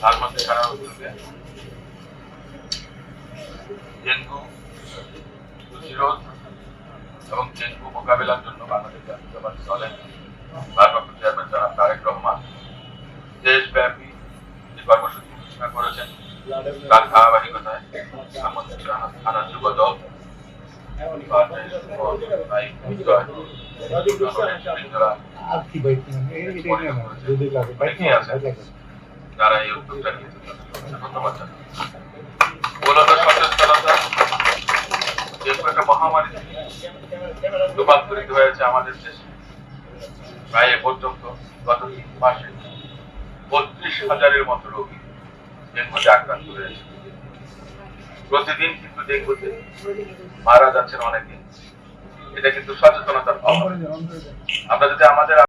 তার মধ্যে সারা উদ্যোগে ডেঙ্গু প্রতিরোধ এবং ডেঙ্গু মোকাবিলার জন্য বাংলাদেশ জাতীয়তাবাদী দলের ভারপ্রাপ্ত চেয়ারম্যান জনাব তারেক রহমান দেশব্যাপী যে কর্মসূচি ঘোষণা করেছেন তার ধারাবাহিকতায় আমাদের থানার যুব দল যুব ভাই? বিজয়, জননেতৃবৃন্দরা আর একটা মহামারী রূপান্তরিত হয়েছে আমাদের দেশে। প্রায় পর্যন্ত গত তিন মাসে বত্রিশ হাজারের মতো রোগী ডেঙ্গুতে আক্রান্ত হয়েছে। প্রতিদিন কিন্তু ডেঙ্গুতে মারা যাচ্ছেন অনেকে। এটা কিন্তু সচেতনতার অভাব। আমরা যদি আমাদের